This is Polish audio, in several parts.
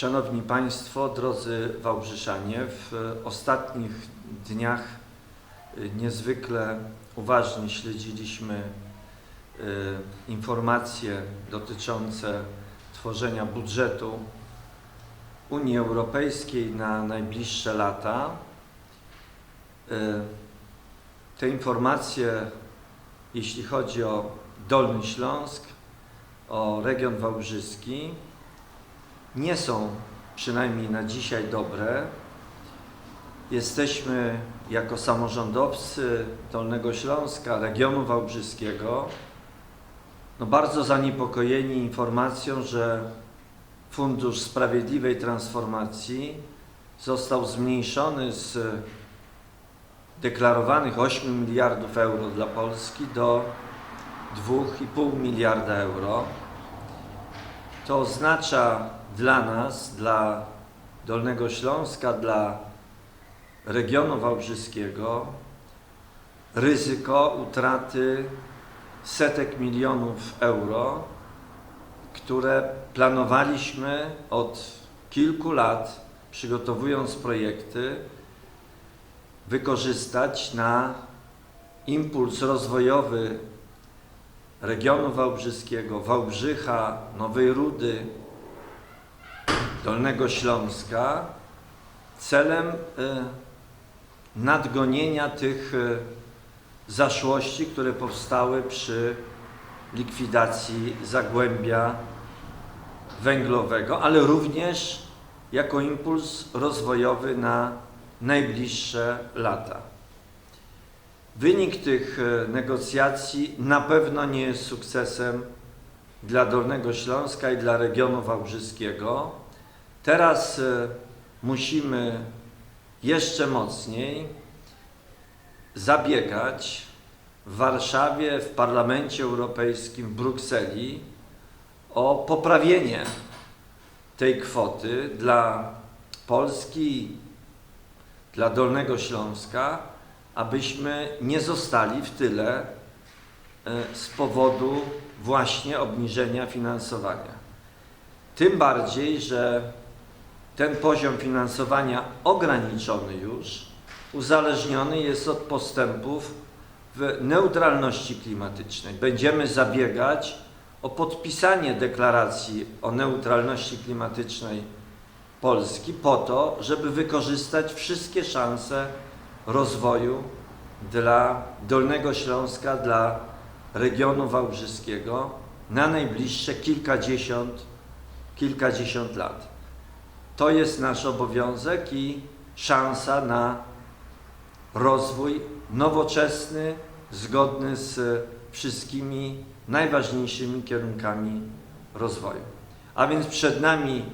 Szanowni Państwo, drodzy Wałbrzyszanie, w ostatnich dniach y, niezwykle uważnie śledziliśmy y, informacje dotyczące tworzenia budżetu Unii Europejskiej na najbliższe lata. Y, Te informacje, jeśli chodzi o Dolny Śląsk, o region wałbrzyski, nie są przynajmniej na dzisiaj dobre. Jesteśmy jako samorządowcy Dolnego Śląska, regionu wałbrzyskiego, no bardzo zaniepokojeni informacją, że Fundusz Sprawiedliwej Transformacji został zmniejszony z deklarowanych 8 miliardów euro dla Polski do 2,5 miliarda euro. To oznacza dla nas, dla Dolnego Śląska, dla regionu wałbrzyskiego ryzyko utraty setek milionów euro, które planowaliśmy od kilku lat, przygotowując projekty, wykorzystać na impuls rozwojowy regionu wałbrzyskiego, Wałbrzycha, Nowej Rudy, Dolnego Śląska celem y, nadgonienia tych y, zaszłości, które powstały przy likwidacji zagłębia węglowego, ale również jako impuls rozwojowy na najbliższe lata. Wynik tych e, negocjacji na pewno nie jest sukcesem dla Dolnego Śląska i dla regionu wałbrzyskiego. Teraz e, musimy jeszcze mocniej zabiegać w Warszawie, w Parlamencie Europejskim, w Brukseli o poprawienie tej kwoty dla Polski, dla Dolnego Śląska, abyśmy nie zostali w tyle e, z powodu właśnie obniżenia finansowania. Tym bardziej, że ten poziom finansowania ograniczony już, uzależniony jest od postępów w neutralności klimatycznej. Będziemy zabiegać o podpisanie deklaracji o neutralności klimatycznej Polski po to, żeby wykorzystać wszystkie szanse rozwoju dla Dolnego Śląska, dla regionu wałbrzyskiego na najbliższe kilkadziesiąt, kilkadziesiąt lat. To jest nasz obowiązek i szansa na rozwój nowoczesny, zgodny z wszystkimi najważniejszymi kierunkami rozwoju. A więc przed nami,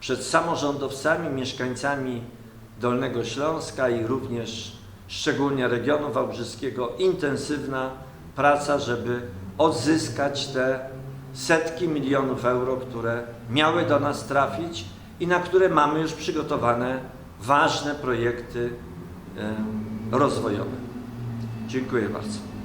przed samorządowcami, mieszkańcami Dolnego Śląska i również szczególnie regionu wałbrzyskiego intensywna praca, żeby odzyskać te setki milionów euro, które miały do nas trafić i na które mamy już przygotowane ważne projekty rozwojowe. Dziękuję bardzo.